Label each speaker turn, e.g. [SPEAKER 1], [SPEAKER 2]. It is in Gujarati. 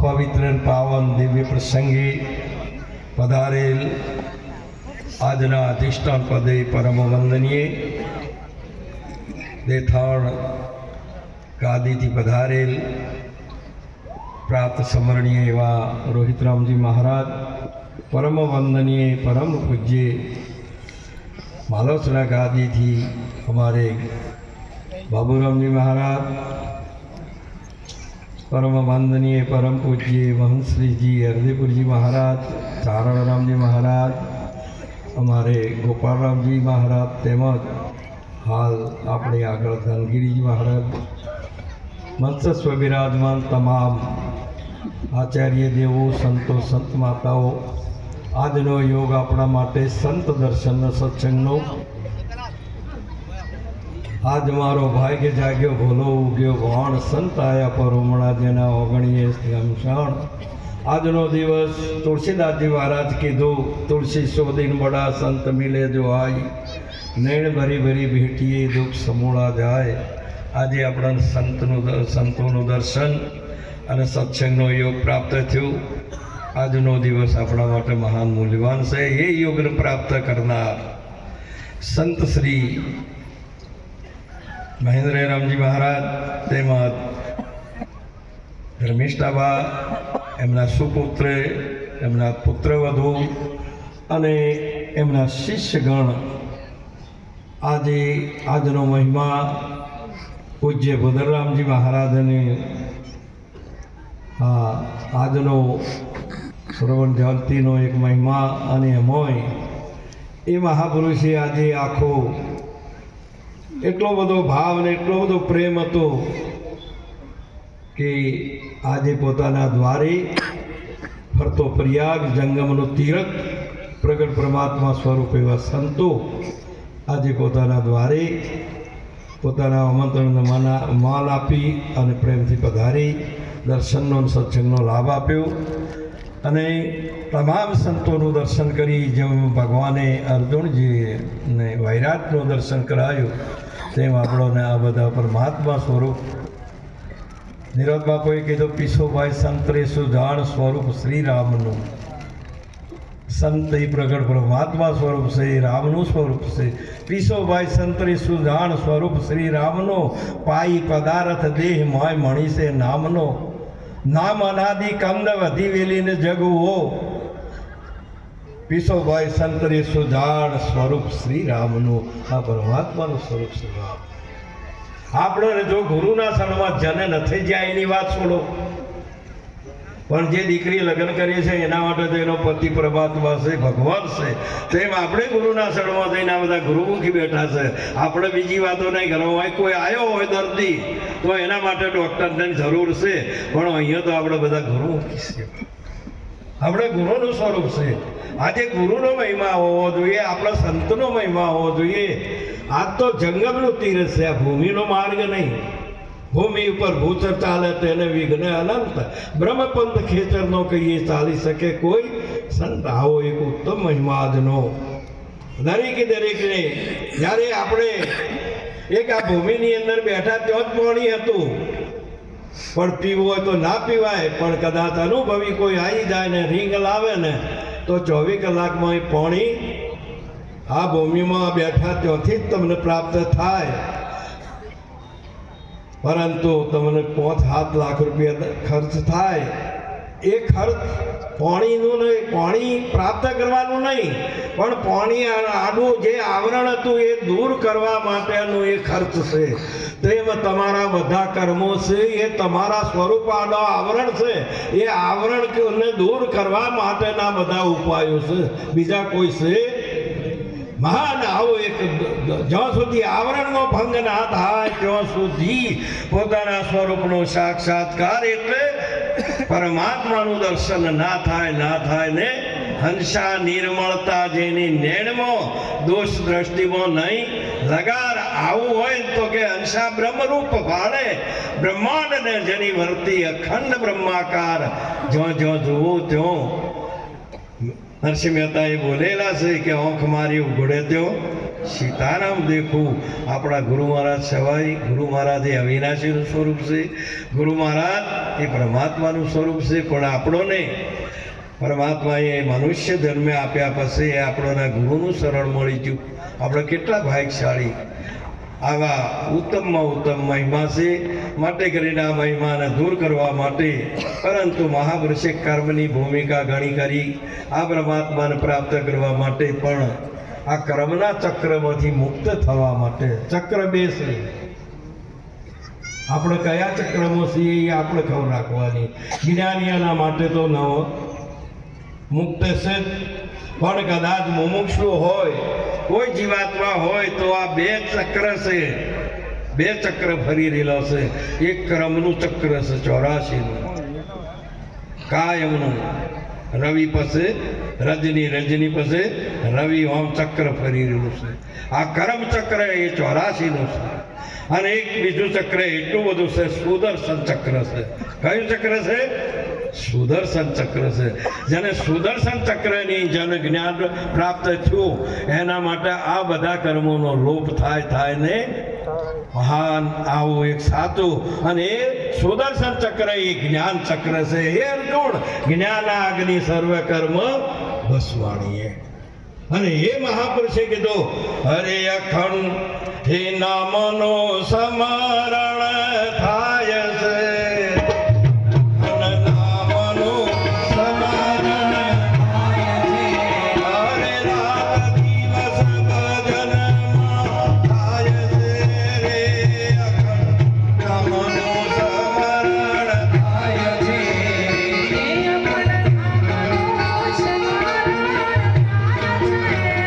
[SPEAKER 1] પવિત્ર પાવન દિવ્ય પ્રસંગે પધારેલ આજના અધિષ્ઠાન પદે પરમ વંદનીય દેથાણ ગાદીથી પધારેલ પ્રાપ્ત સ્મરણીય એવા રોહિતરામજી મહારાજ, પરમ વંદનીય, પરમ પૂજ્ય માલવસરા ગાદીથી અમારે બાબુરામજી મહારાજ પરમ વંદનીય પરમ પૂજ્ય વંશ્રીજી શ્રીજી હરદેપુરજી મહારાજ, ચારણરામજી મહારાજ, અમારે ગોપાલરામજી મહારાજ તેમજ હાલ આપણે આગળ ધનગીરીજી મહારાજ, મત્સ્ય બિરાજમાન તમામ આચાર્ય દેવો, સંતો, સંત માતાઓ, આજનો યોગ આપણા માટે સંત દર્શનનો સત્સંગનો આજ મારો ભાગ્ય જાગ્યો, ભોલો ઉગ્યો ભણ સંત આયા પરોમણા જેના ઓગણીએ શમશાણ આજનો દિવસ તુલસીદાસજી મહારાજ કીધું, તુલસી શોધીન બડા સંત મિલે જો આય નૈણ ભરી ભરી ભેટીએ દુઃખ સમૂળા જાય. આજે આપણા સંતનું સંતોનું દર્શન અને સત્સંગનો યોગ પ્રાપ્ત થયું. આજનો દિવસ આપણા માટે મહાન મૂલ્યવાન છે. એ યોગને પ્રાપ્ત કરનાર સંત શ્રી મહેન્દ્ર રામજી મહારાજ તેમજ ધર્મિષ્ઠાબા, એમના સુપુત્ર, એમના પુત્રવધુ અને એમના શિષ્યગણ આજે આજનો મહિમા પૂજ્ય ભદરરામજી મહારાજને હા આજનો શ્રવણ જયંતિનો એક મહિમા અને એમોય એ મહાપુરુષે આજે આખો એટલો બધો ભાવ ને એટલો બધો પ્રેમ હતો કે આજે પોતાના દ્વારે ફરતો પ્રયાગ જંગમનો તીરથ પ્રગટ પરમાત્મા સ્વરૂપ એવા સંતો આજે પોતાના દ્વારે પોતાના આમંત્રણને માના માલ આપી અને પ્રેમથી પધારી, દર્શનનો સત્સંગનો લાભ આપ્યો અને તમામ સંતોનું દર્શન કરી જેમ ભગવાને અર્જુનજીને વૈરાટનું દર્શન કરાયું. તેમ આપણોને આ બધા પરમાત્મા સ્વરૂપ. નિરોધ બાપુએ કીધું પીસોભાઈ સંતરે સુજાણ સ્વરૂપ શ્રી રામનું સંત એ પ્રગટ પરમાત્મા સ્વરૂપ એ રામનું સ્વરૂપ છે. પીસોભાઈ સંતરે સુજાણ સ્વરૂપ શ્રી રામનો પાઈ પદાર્થ દેહ મોય મણીસે નામનો. નામ અનાદિ કંદ વધી વેલીને જગવો પીસોભાઈ સંતરે સુધાર સ્વરૂપ શ્રી રામનું, આ પરમાત્માનું સ્વરૂપ શ્રી રામ. આપણે જો ગુરુના સન્માન જને નથી જાય એની વાત છોડો. પણ જે દીકરી લગ્ન કરી છે, એના માટે તો એનો પતિ પરમાત્મા છે, ભગવાન છે. તેમ આપણે ગુરુના શરણમાં જઈને આ બધા ગુરુમુખી બેઠા છે. આપણે બીજી વાતો નહીં હોય કોઈ આવ્યો હોય દર્દી, તો એના માટે ડૉક્ટરની જરૂર છે. પણ અહીંયા તો આપણે બધા ગુરુમુખી છે આપણે ગુરુનું સ્વરૂપ છે. આજે ગુરુનો મહિમા હોવો જોઈએ, આપણા સંતનો મહિમા હોવો જોઈએ. આ તો જંગમનું તીરથ છે, આ ભૂમિનો માર્ગ નહીં. ભૂમિ ઉપર ભૂચર ચાલે તેને વિઘ્ન અનંત. બ્રહ્મપંથ ખેતરનો કહીએ, ચાલી શકે કોઈ. સંત આવો એક ઉત્તમ મહિમા આજનો. દરેકે દરેકને, જ્યારે આપણે એક આ ભૂમિની અંદર બેઠા ત્યાં જ પાણી હતું પણ પીવું હોય તો ના પીવાય, પણ કદાચ અનુભવી કોઈ આવી જાય ને રીંગ લાવે ને, તો ચોવીસ કલાકમાં એ પાણી આ ભૂમિમાં બેઠા ત્યાંથી જ તમને પ્રાપ્ત થાય. પરંતુ તમને પાંચ સાત લાખ રૂપિયા ખર્ચ થાય. એ ખર્ચ પાણીનું નહીં, પાણી પ્રાપ્ત કરવાનું નહીં, પણ પાણી આડું જે આવરણ હતું એ દૂર કરવા માટેનું એ ખર્ચ છે. તેમ તમારા બધા કર્મો છે, એ તમારા સ્વરૂપ આડો આવરણ છે, એ આવરણને દૂર કરવા માટેના બધા ઉપાયો છે. બીજા કોઈ છે? મહાન આવો એક જ્યાં સુધી આવરણનો ભંગ ના થાય, ત્યાં સુધી પોતાના સ્વરૂપનો સાક્ષાત્કાર એટલે પરમાત્માનું દર્શન ના થાય ના થાય ને હંસા નિર્મળતા જેની નેણમો દોષ દ્રષ્ટિમાં નહીં. લગાર આવું હોય તો કે હંસા બ્રહ્મરૂપ ભાળે. બ્રહ્માંડને જેની વર્તી અખંડ બ્રહ્માકાર, જ્યાં જ્યાં જુઓ ત્યાં. નરસિંહ એ બોલેલા છે કે આંખ મારી ઉઘડે ત્યો. સીતારામ દેખું. આપણા ગુરુ મહારાજ સવાય ગુરુ મહારાજ એ અવિનાશીનું સ્વરૂપ છે. ગુરુ મહારાજ એ પરમાત્માનું સ્વરૂપ છે, પણ આપણોને પરમાત્માએ મનુષ્ય ધર્મે આપ્યા પછી એ આપણોના ગુરુનું શરણ મળી ગયું. આપણે કેટલા ભાગ્યશાળી. આવા ઉત્તમમાં ઉત્તમ મહિમા છે. માટે કરીને આ મહિમાને દૂર કરવા માટે પરંતુ મહાપુરુષે કર્મની ભૂમિકા ઘણી કરી. આ પરમાત્માને પ્રાપ્ત કરવા માટે પણ આ કર્મના ચક્રમાંથી મુક્ત થવા માટે ચક્ર બે છે આપણે કયા ચક્રમાં છીએ એ આપણે ખબર રાખવાની. જ્ઞાનીઓના માટે તો ન મુક્ત છે પણ કદાચ મુમુક્ષુ હોય, કોઈ જીવાત્મા હોય તો આ બે ચક્ર છે. બે ચક્ર ફરી રહેલા છે. એક ક્રમનું ચક્ર છે ચોરાશીનું કાયમનું. રવિ પાસે, રજની રજની પાસે, રવિ ઓમ ચક્ર ફરી રહ્યું છે. આ કર્મ ચક્ર એ ચોરાશીનું છે. અને એક બીજું ચક્ર એટલું બધું છે, સુદર્શન ચક્ર છે. કયું ચક્ર છે? સુદર્શન ચક્ર છે. જેને સુદર્શન ચક્રની જેને જ્ઞાન પ્રાપ્ત થયું, એના માટે આ બધા કર્મોનો લોપ થાય થાય ને મહાન આવું એક સાચું અને એ સુદર્શન ચક્ર એ જ્ઞાન ચક્ર છે. હે અર્જુન જ્ઞાન અગ્નિ સર્વ કર્મ બસવાણીએ અને એ મહાપુરુષે કીધું હરે અખંડ, હે નામનો સમાર